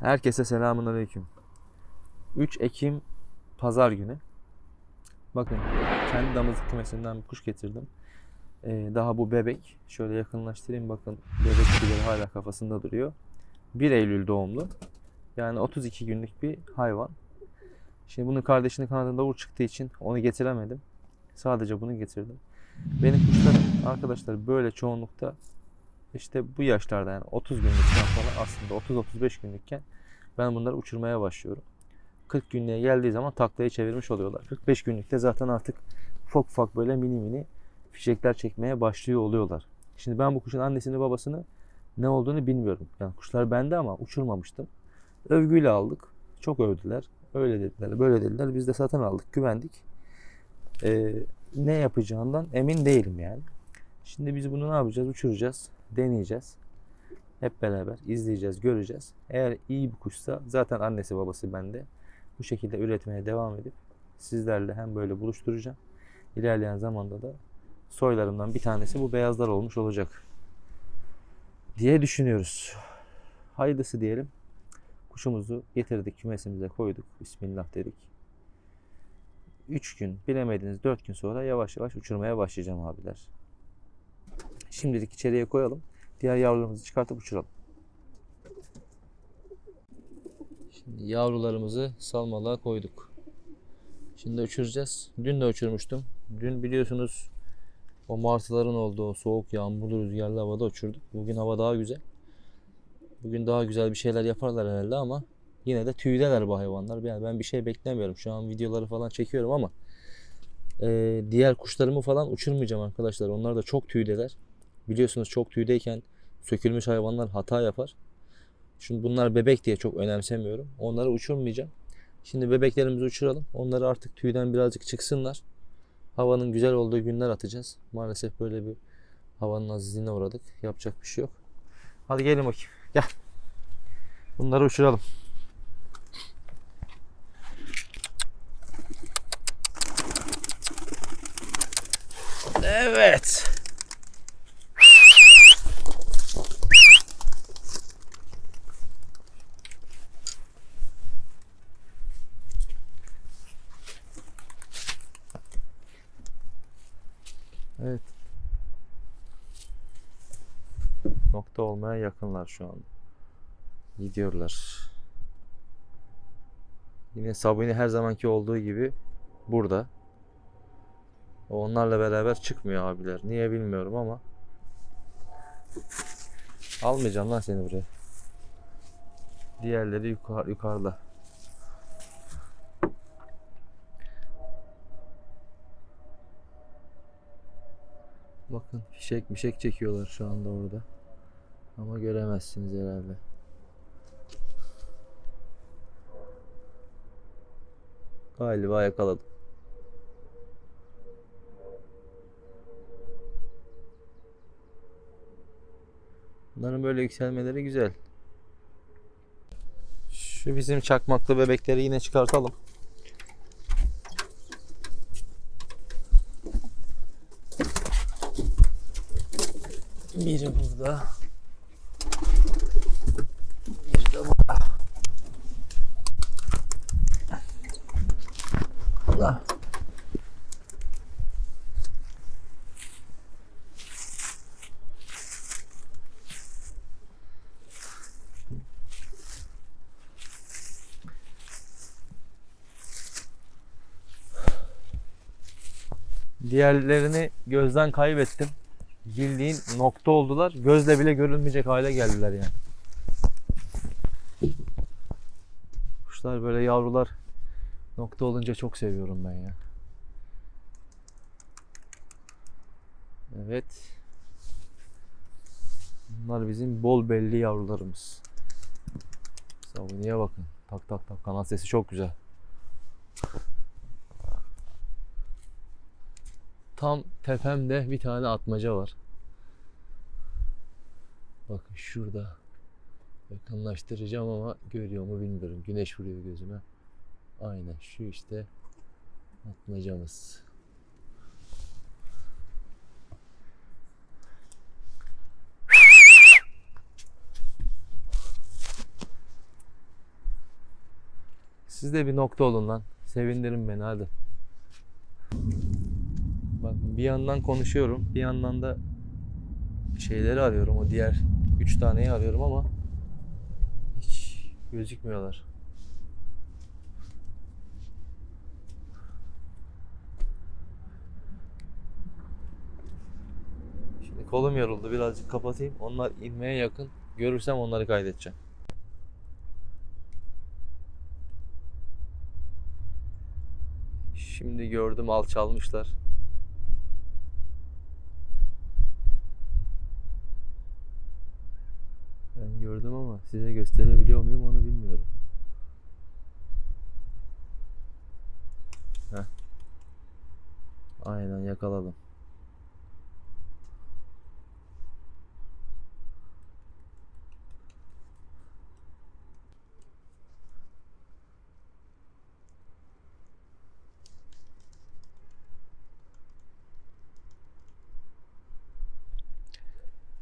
Herkese selamun aleyküm. 3 Ekim Pazar günü. Bakın kendi damızlık kümesinden bir kuş getirdim. Ee, daha bu bebek. Şöyle yakınlaştırayım bakın. Bebek tüyleri hala kafasında duruyor. 1 Eylül doğumlu. Yani 32 günlük bir hayvan. Şimdi bunun kardeşinin kanadında uğur çıktığı için onu getiremedim. Sadece bunu getirdim. Benim kuşlarım arkadaşlar böyle çoğunlukta işte bu yaşlarda yani 30 günlükten falan aslında 30-35 günlükken ben bunları uçurmaya başlıyorum. 40 günlüğe geldiği zaman taklayı çevirmiş oluyorlar. 45 günlükte zaten artık ufak ufak böyle mini mini fişekler çekmeye başlıyor oluyorlar. Şimdi ben bu kuşun annesini babasını ne olduğunu bilmiyorum. Yani kuşlar bende ama uçurmamıştım. Övgüyle aldık. Çok övdüler. Öyle dediler, böyle dediler. Biz de satın aldık, güvendik. Ee, ne yapacağından emin değilim yani. Şimdi biz bunu ne yapacağız? Uçuracağız, deneyeceğiz. Hep beraber izleyeceğiz, göreceğiz. Eğer iyi bir kuşsa zaten annesi babası bende. Bu şekilde üretmeye devam edip sizlerle hem böyle buluşturacağım. İlerleyen zamanda da soylarımdan bir tanesi bu beyazlar olmuş olacak diye düşünüyoruz. Hayırlısı diyelim. Kuşumuzu getirdik, kümesimize koyduk. Bismillah dedik. 3 gün, bilemediniz 4 gün sonra yavaş yavaş uçurmaya başlayacağım abiler. Şimdilik içeriye koyalım. Diğer yavrularımızı çıkartıp uçuralım. Şimdi yavrularımızı salmalığa koyduk. Şimdi uçuracağız. Dün de uçurmuştum. Dün biliyorsunuz o martıların olduğu soğuk, yağmurlu, rüzgarlı havada uçurduk. Bugün hava daha güzel. Bugün daha güzel bir şeyler yaparlar herhalde ama yine de tüydeler bu hayvanlar. Yani ben bir şey beklemiyorum. Şu an videoları falan çekiyorum ama e, diğer kuşlarımı falan uçurmayacağım arkadaşlar. Onlar da çok tüydeler. Biliyorsunuz çok tüydeyken sökülmüş hayvanlar hata yapar. Şimdi bunlar bebek diye çok önemsemiyorum. Onları uçurmayacağım. Şimdi bebeklerimizi uçuralım. Onları artık tüyden birazcık çıksınlar. Havanın güzel olduğu günler atacağız. Maalesef böyle bir havanın azizliğine uğradık. Yapacak bir şey yok. Hadi gelin bakayım. Gel. Bunları uçuralım. Evet. Nokta olmaya yakınlar şu an. Gidiyorlar. Yine Sabine her zamanki olduğu gibi burada. Onlarla beraber çıkmıyor abiler. Niye bilmiyorum ama. Almayacağım lan seni buraya. Diğerleri yukarı, yukarıda. Bakın fişek mişek çekiyorlar şu anda orada. Ama göremezsiniz herhalde. Galiba yakaladım. Bunların böyle yükselmeleri güzel. Şu bizim çakmaklı bebekleri yine çıkartalım. Biri burada. Biri de burada. Allah. Diğerlerini gözden kaybettim. Bildiğin nokta oldular. Gözle bile görülmeyecek hale geldiler yani. Kuşlar böyle yavrular nokta olunca çok seviyorum ben ya. Evet. Bunlar bizim bol belli yavrularımız. Savuniye bakın. Tak tak tak kanat sesi çok güzel. Tam tepemde bir tane atmaca var. Bakın şurada. Yakınlaştıracağım ama görüyor mu bilmiyorum. Güneş vuruyor gözüme. Aynen şu işte atmacamız. Siz de bir nokta olun lan. Sevindirin beni hadi. Bak bir yandan konuşuyorum. Bir yandan da şeyleri arıyorum. O diğer üç taneyi arıyorum ama hiç gözükmüyorlar. Şimdi kolum yoruldu. Birazcık kapatayım. Onlar inmeye yakın. Görürsem onları kaydedeceğim. Şimdi gördüm alçalmışlar. Ben gördüm ama size gösterebiliyor muyum onu bilmiyorum. Heh. Aynen yakaladım.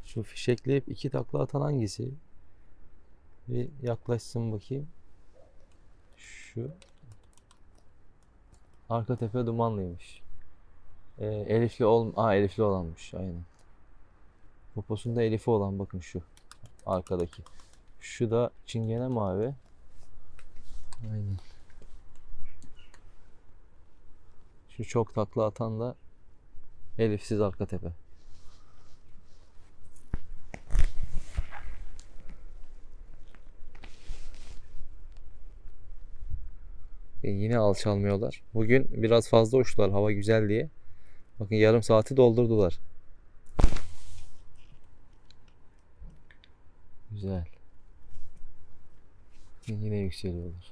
Şu fişekleyip iki takla atan hangisi? Bir yaklaşsın bakayım. Şu. Arka tepe dumanlıymış. Ee, elifli ol, Aa, elifli olanmış aynen. Poposunda elifi olan bakın şu. Arkadaki. Şu da çingene mavi. Aynen. Şu çok takla atan da elifsiz arka tepe. E, yine alçalmıyorlar. Bugün biraz fazla uçtular hava güzel diye. Bakın yarım saati doldurdular. Güzel. Yine yükseliyorlar.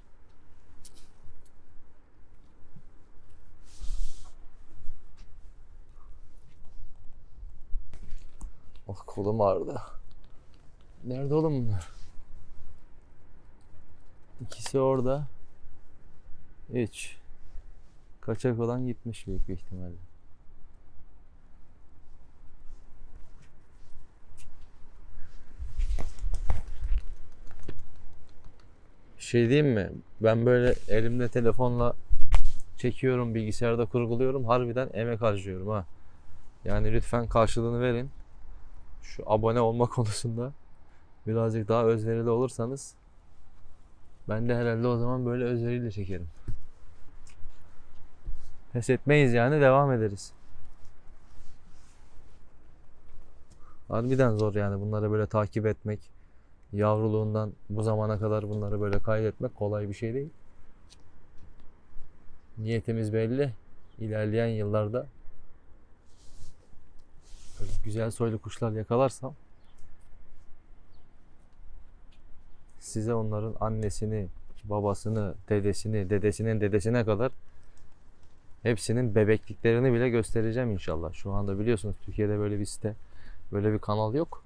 Oh kolum ağrıdı. Nerede oğlum bunlar? İkisi orada. 3. Kaçak olan gitmiş büyük bir ihtimalle. Şey diyeyim mi? Ben böyle elimde telefonla çekiyorum, bilgisayarda kurguluyorum. Harbiden emek harcıyorum ha. Yani lütfen karşılığını verin. Şu abone olma konusunda birazcık daha özverili olursanız ben de herhalde o zaman böyle özveriyle çekerim. Pes etmeyiz yani devam ederiz. Harbiden zor yani bunları böyle takip etmek. Yavruluğundan bu zamana kadar bunları böyle kaydetmek kolay bir şey değil. Niyetimiz belli. İlerleyen yıllarda güzel soylu kuşlar yakalarsam size onların annesini, babasını, dedesini, dedesinin dedesine kadar hepsinin bebekliklerini bile göstereceğim inşallah. Şu anda biliyorsunuz Türkiye'de böyle bir site, böyle bir kanal yok.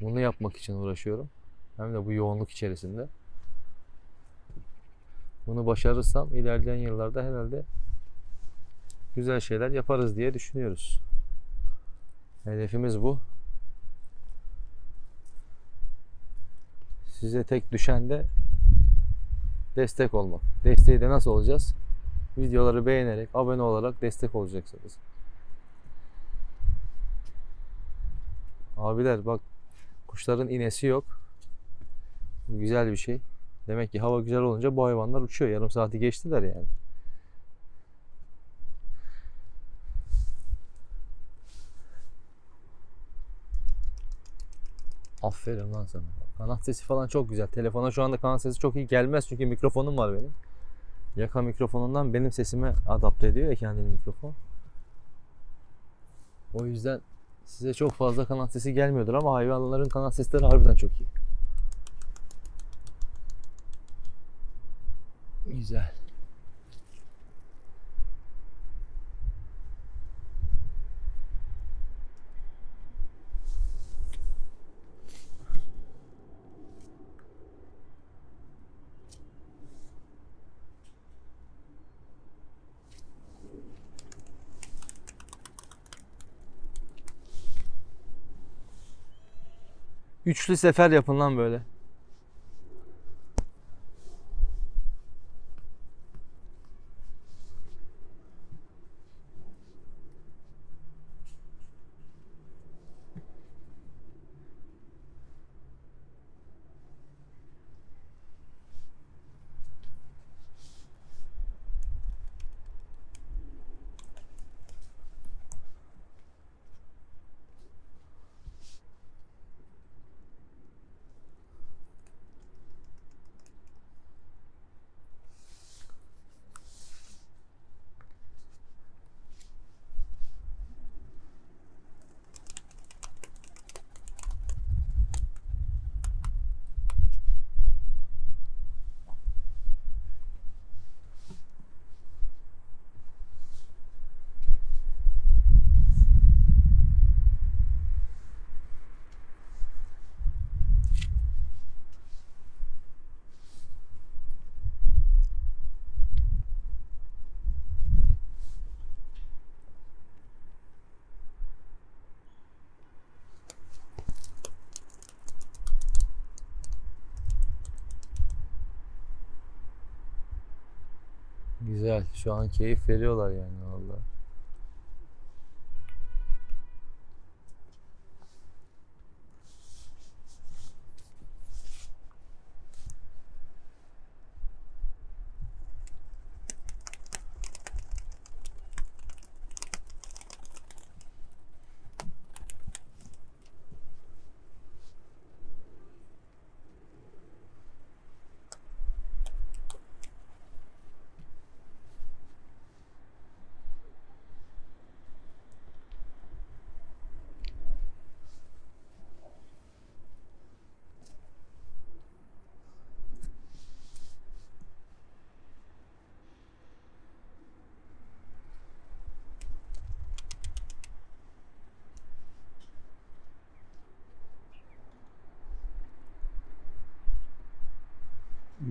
Bunu yapmak için uğraşıyorum. Hem de bu yoğunluk içerisinde. Bunu başarırsam ilerleyen yıllarda herhalde güzel şeyler yaparız diye düşünüyoruz. Hedefimiz bu. Size tek düşen de destek olmak. Desteği de nasıl olacağız? Videoları beğenerek, abone olarak destek olacaksınız. Abiler bak kuşların inesi yok. Güzel bir şey. Demek ki hava güzel olunca bu hayvanlar uçuyor. Yarım saati geçtiler yani. Aferin lan sana. Kanat sesi falan çok güzel. Telefona şu anda kanat sesi çok iyi gelmez çünkü mikrofonum var benim. Yaka mikrofonundan benim sesime adapte ediyor ya kendini mikrofon. O yüzden size çok fazla kanat sesi gelmiyordur ama hayvanların kanat sesleri harbiden çok iyi. Güzel. Üçlü sefer yapın lan böyle. Güzel. Şu an keyif veriyorlar yani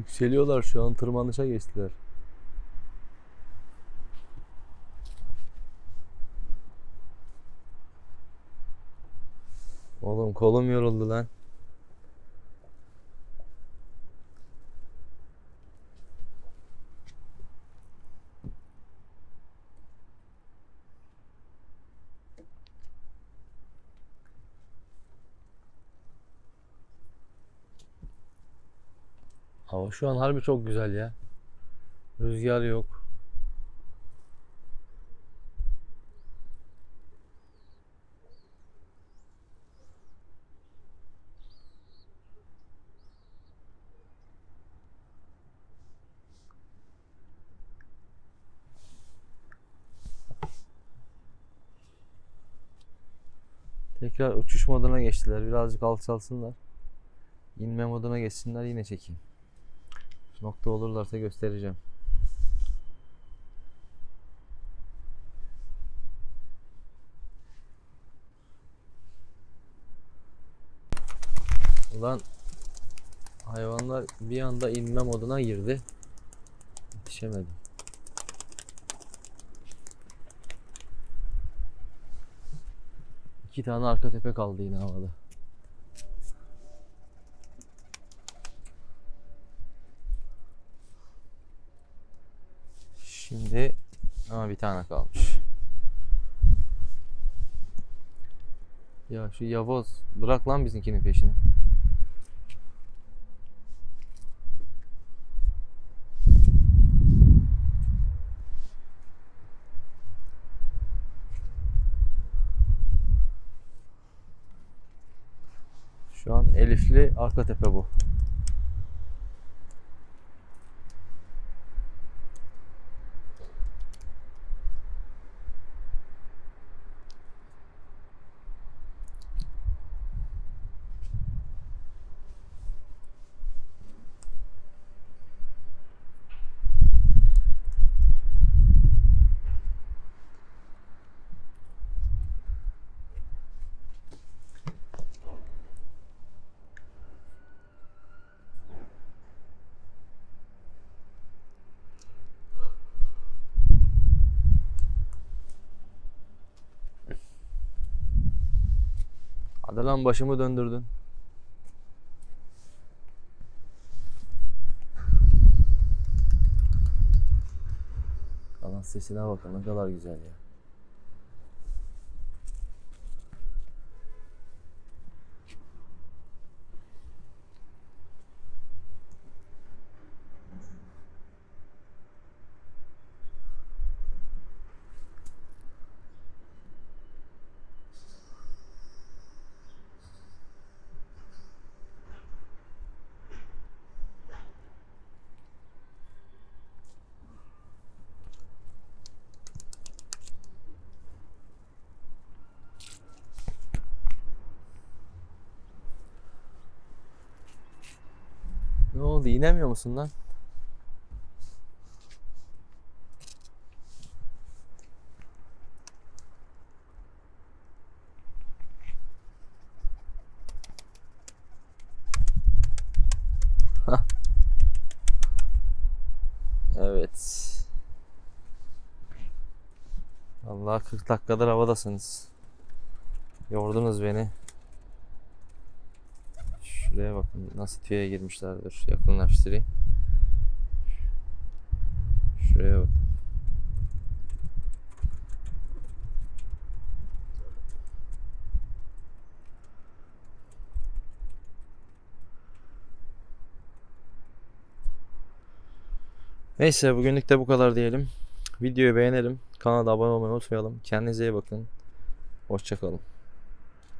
Yükseliyorlar şu an tırmanışa geçtiler. Oğlum kolum yoruldu lan. Hava şu an harbi çok güzel ya. Rüzgar yok. Tekrar uçuş moduna geçtiler. Birazcık alçalsınlar. İnme moduna geçsinler yine çekeyim. Nokta olurlarsa göstereceğim. Ulan hayvanlar bir anda inme moduna girdi. Yetişemedim. İki tane arka tepe kaldı yine havada. Şimdi ama bir tane kalmış. Ya şu Yavoz bırak lan bizimkinin peşini. Şu an Elifli arka tepe bu. Hadi lan başımı döndürdün. Kanat sesine bakın ne kadar güzel ya. Ne oldu inemiyor musun lan? Evet. Allah 40 dakikadır havadasınız. Yordunuz beni. Şuraya bakın nasıl tüye girmişlerdir. Yakınlaştırayım. Şuraya bakın. Neyse bugünlük de bu kadar diyelim. Videoyu beğenelim. Kanala abone olmayı unutmayalım. Kendinize iyi bakın. Hoşçakalın.